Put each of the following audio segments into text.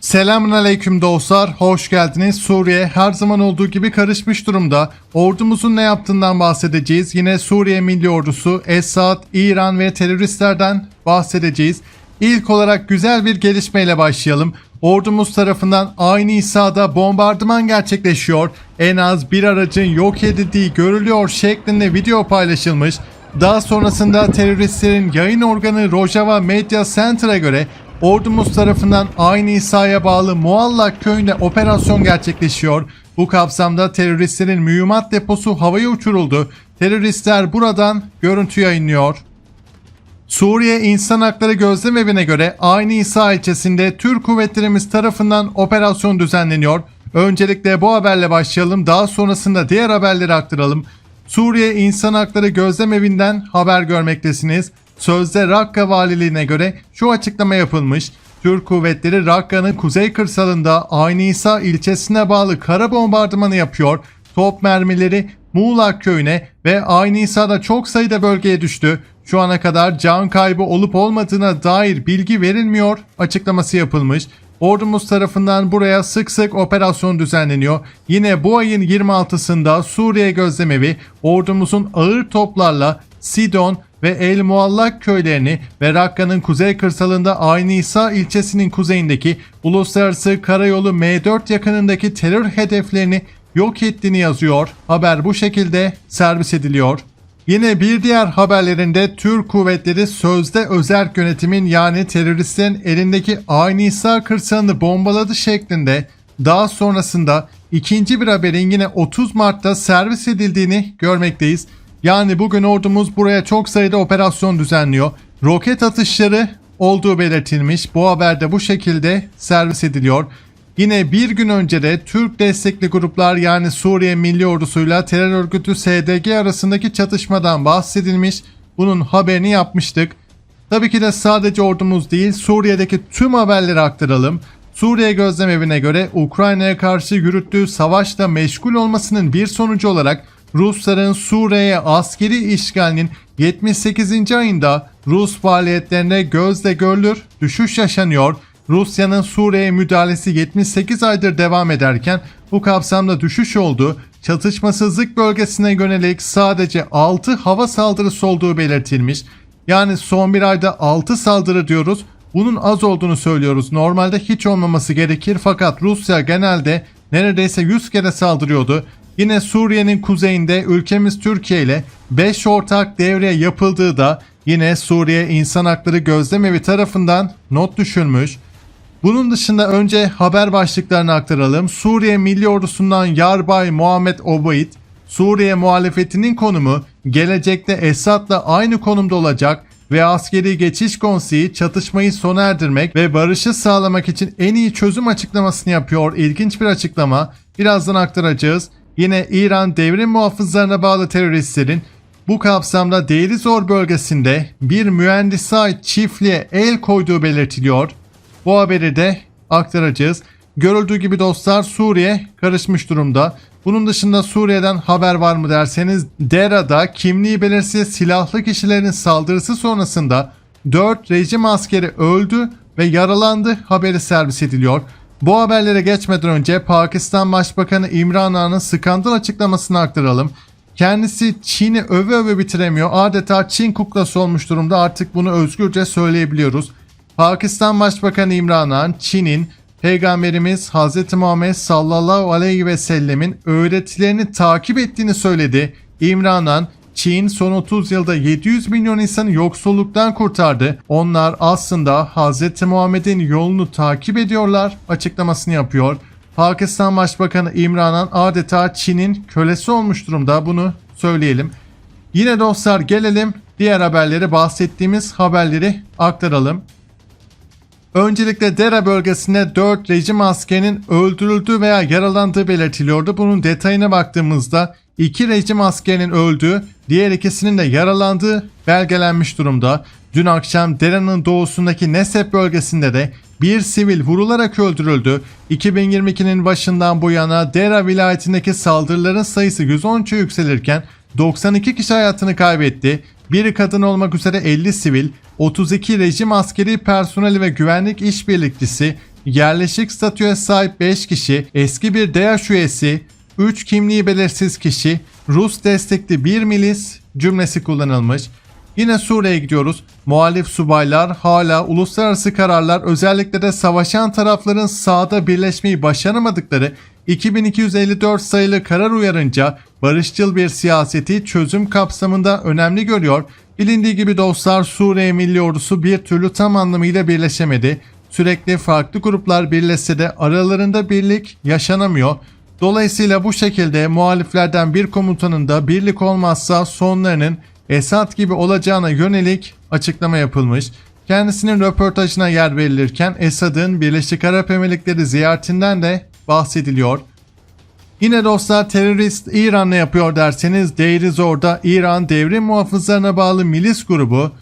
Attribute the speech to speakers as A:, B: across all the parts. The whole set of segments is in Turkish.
A: Selamünaleyküm dostlar, hoş geldiniz. Suriye her zaman olduğu gibi karışmış durumda. Ordumuzun ne yaptığından bahsedeceğiz. Yine Suriye Milli Ordusu, Esad, İran ve teröristlerden bahsedeceğiz. İlk olarak güzel bir gelişmeyle başlayalım. Ordumuz tarafından aynı İsa'da bombardıman gerçekleşiyor. En az bir aracın yok edildiği görülüyor şeklinde video paylaşılmış. Daha sonrasında teröristlerin yayın organı Rojava Media Center'a göre ordumuz tarafından aynı İsa'ya bağlı Muallak köyünde operasyon gerçekleşiyor. Bu kapsamda teröristlerin mühimmat deposu havaya uçuruldu. Teröristler buradan görüntü yayınlıyor. Suriye İnsan Hakları Gözlem Evi'ne göre aynı İsa ilçesinde Türk kuvvetlerimiz tarafından operasyon düzenleniyor. Öncelikle bu haberle başlayalım daha sonrasında diğer haberleri aktaralım. Suriye İnsan Hakları Gözlem Evi'nden haber görmektesiniz. Sözde Rakka Valiliğine göre şu açıklama yapılmış. Türk kuvvetleri Rakka'nın kuzey kırsalında Aynı İsa ilçesine bağlı kara bombardımanı yapıyor. Top mermileri Muğlak köyüne ve Aynı İsa'da çok sayıda bölgeye düştü. Şu ana kadar can kaybı olup olmadığına dair bilgi verilmiyor açıklaması yapılmış. Ordumuz tarafından buraya sık sık operasyon düzenleniyor. Yine bu ayın 26'sında Suriye Gözlemevi ordumuzun ağır toplarla Sidon ve El Muallak köylerini ve Rakka'nın kuzey kırsalında Aynı İsa ilçesinin kuzeyindeki Uluslararası Karayolu M4 yakınındaki terör hedeflerini yok ettiğini yazıyor. Haber bu şekilde servis ediliyor. Yine bir diğer haberlerinde Türk kuvvetleri sözde özerk yönetimin yani teröristlerin elindeki Aynı İsa kırsalını bombaladı şeklinde daha sonrasında ikinci bir haberin yine 30 Mart'ta servis edildiğini görmekteyiz. Yani bugün ordumuz buraya çok sayıda operasyon düzenliyor. Roket atışları olduğu belirtilmiş. Bu haberde bu şekilde servis ediliyor. Yine bir gün önce de Türk destekli gruplar yani Suriye Milli Ordusu'yla terör örgütü SDG arasındaki çatışmadan bahsedilmiş. Bunun haberini yapmıştık. Tabii ki de sadece ordumuz değil Suriye'deki tüm haberleri aktaralım. Suriye Gözlem Evi'ne göre Ukrayna'ya karşı yürüttüğü savaşta meşgul olmasının bir sonucu olarak Rusların Suriye'ye askeri işgalinin 78. ayında Rus faaliyetlerine gözle görülür düşüş yaşanıyor. Rusya'nın Suriye'ye müdahalesi 78 aydır devam ederken bu kapsamda düşüş oldu. Çatışmasızlık bölgesine yönelik sadece 6 hava saldırısı olduğu belirtilmiş. Yani son bir ayda 6 saldırı diyoruz. Bunun az olduğunu söylüyoruz. Normalde hiç olmaması gerekir fakat Rusya genelde neredeyse 100 kere saldırıyordu. Yine Suriye'nin kuzeyinde ülkemiz Türkiye ile 5 ortak devre yapıldığı da yine Suriye İnsan Hakları Gözlemevi tarafından not düşülmüş. Bunun dışında önce haber başlıklarını aktaralım. Suriye Milli Ordusu'ndan Yarbay Muhammed Obaid, Suriye muhalefetinin konumu gelecekte Esad'la aynı konumda olacak ve askeri geçiş konseyi çatışmayı sona erdirmek ve barışı sağlamak için en iyi çözüm açıklamasını yapıyor. İlginç bir açıklama. Birazdan aktaracağız. Yine İran devrim muhafızlarına bağlı teröristlerin bu kapsamda Deiri Zor bölgesinde bir mühendise ait çiftliğe el koyduğu belirtiliyor. Bu haberi de aktaracağız. Görüldüğü gibi dostlar Suriye karışmış durumda. Bunun dışında Suriye'den haber var mı derseniz Dera'da kimliği belirsiz silahlı kişilerin saldırısı sonrasında 4 rejim askeri öldü ve yaralandı haberi servis ediliyor. Bu haberlere geçmeden önce Pakistan Başbakanı İmran Han'ın skandal açıklamasını aktaralım. Kendisi Çin'i öve öve bitiremiyor. Adeta Çin kuklası olmuş durumda artık bunu özgürce söyleyebiliyoruz. Pakistan Başbakanı İmran Han, Çin'in Peygamberimiz Hz. Muhammed sallallahu aleyhi ve sellemin öğretilerini takip ettiğini söyledi. İmran Han, Çin son 30 yılda 700 milyon insanı yoksulluktan kurtardı. Onlar aslında Hz. Muhammed'in yolunu takip ediyorlar açıklamasını yapıyor. Pakistan Başbakanı İmran Han adeta Çin'in kölesi olmuş durumda bunu söyleyelim. Yine dostlar gelelim diğer haberleri bahsettiğimiz haberleri aktaralım. Öncelikle Dera bölgesinde 4 rejim askerinin öldürüldüğü veya yaralandığı belirtiliyordu. Bunun detayına baktığımızda 2 rejim askerinin öldüğü, diğer ikisinin de yaralandığı belgelenmiş durumda. Dün akşam Dera'nın doğusundaki Nesep bölgesinde de bir sivil vurularak öldürüldü. 2022'nin başından bu yana Dera vilayetindeki saldırıların sayısı 113'e yükselirken 92 kişi hayatını kaybetti. Biri kadın olmak üzere 50 sivil, 32 rejim askeri personeli ve güvenlik işbirlikçisi, yerleşik statüye sahip 5 kişi, eski bir DAEŞ üyesi, 3 kimliği belirsiz kişi, Rus destekli bir milis cümlesi kullanılmış. Yine Suriye'ye gidiyoruz. Muhalif subaylar hala uluslararası kararlar özellikle de savaşan tarafların sağda birleşmeyi başaramadıkları 2254 sayılı karar uyarınca barışçıl bir siyaseti çözüm kapsamında önemli görüyor. Bilindiği gibi dostlar Suriye Milli Ordusu bir türlü tam anlamıyla birleşemedi. Sürekli farklı gruplar birleşse de aralarında birlik yaşanamıyor. Dolayısıyla bu şekilde muhaliflerden bir komutanın da birlik olmazsa sonlarının Esad gibi olacağına yönelik açıklama yapılmış. Kendisinin röportajına yer verilirken Esad'ın Birleşik Arap Emirlikleri ziyaretinden de bahsediliyor. Yine dostlar terörist İran ne yapıyor derseniz Deir Zor'da İran devrim muhafızlarına bağlı milis grubu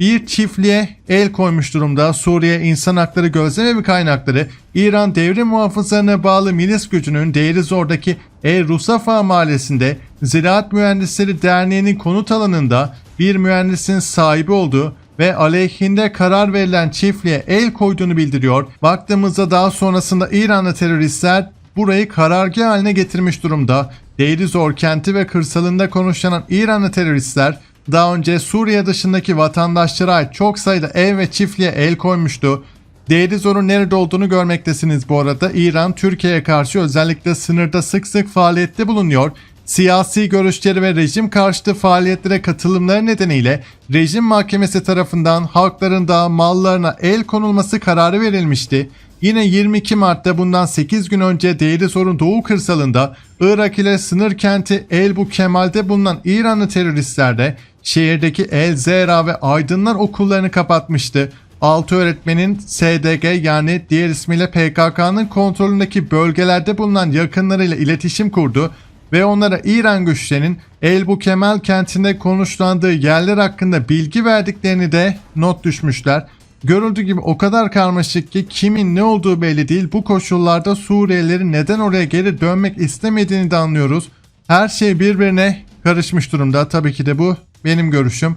A: bir çiftliğe el koymuş durumda. Suriye İnsan Hakları Gözlemevi kaynakları İran devrim muhafızlarına bağlı milis gücünün Deir Zor'daki El Rusafa mahallesinde Ziraat Mühendisleri Derneği'nin konut alanında bir mühendisin sahibi olduğu ve aleyhinde karar verilen çiftliğe el koyduğunu bildiriyor. Baktığımızda daha sonrasında İranlı teröristler burayı karargah haline getirmiş durumda. Deir Zor kenti ve kırsalında konuşlanan İranlı teröristler daha önce Suriye dışındaki vatandaşlara ait çok sayıda ev ve çiftliğe el koymuştu. Deir Zor'un nerede olduğunu görmektesiniz bu arada. İran Türkiye'ye karşı özellikle sınırda sık sık faaliyette bulunuyor. Siyasi görüşleri ve rejim karşıtı faaliyetlere katılımları nedeniyle rejim mahkemesi tarafından halkların da mallarına el konulması kararı verilmişti. Yine 22 Mart'ta bundan 8 gün önce Deir Zor'un doğu kırsalında Irak ile sınır kenti Elbu Kemal'de bulunan İranlı teröristler de şehirdeki El Zehra ve Aydınlar okullarını kapatmıştı. 6 öğretmenin SDG yani diğer ismiyle PKK'nın kontrolündeki bölgelerde bulunan yakınlarıyla iletişim kurdu ve onlara İran güçlerinin Elbu Kemal kentinde konuşlandığı yerler hakkında bilgi verdiklerini de not düşmüşler. Görüldüğü gibi o kadar karmaşık ki kimin ne olduğu belli değil. Bu koşullarda Suriyelilerin neden oraya geri dönmek istemediğini de anlıyoruz. Her şey birbirine karışmış durumda. Tabii ki de bu benim görüşüm.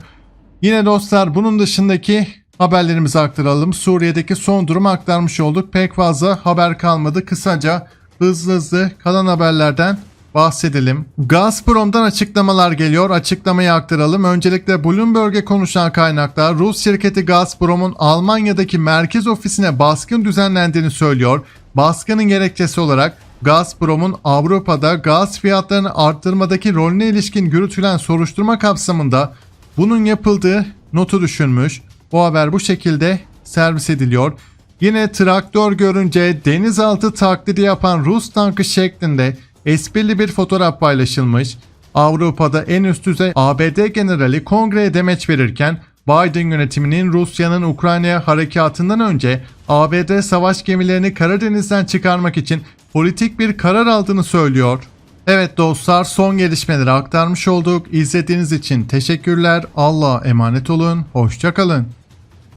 A: Yine dostlar bunun dışındaki haberlerimizi aktaralım. Suriye'deki son durumu aktarmış olduk. Pek fazla haber kalmadı. Kısaca hızlı hızlı kalan haberlerden bahsedelim. Gazprom'dan açıklamalar geliyor. Açıklamayı aktaralım. Öncelikle Bloomberg'e konuşan kaynaklar Rus şirketi Gazprom'un Almanya'daki merkez ofisine baskın düzenlendiğini söylüyor. Baskının gerekçesi olarak Gazprom'un Avrupa'da gaz fiyatlarını arttırmadaki rolüne ilişkin yürütülen soruşturma kapsamında bunun yapıldığı notu düşünmüş. Bu haber bu şekilde servis ediliyor. Yine traktör görünce denizaltı taklidi yapan Rus tankı şeklinde esprili bir fotoğraf paylaşılmış. Avrupa'da en üst düzey ABD generali kongreye demeç verirken Biden yönetiminin Rusya'nın Ukrayna'ya harekatından önce ABD savaş gemilerini Karadeniz'den çıkarmak için politik bir karar aldığını söylüyor. Evet dostlar son gelişmeleri aktarmış olduk. İzlediğiniz için teşekkürler. Allah'a emanet olun. Hoşçakalın.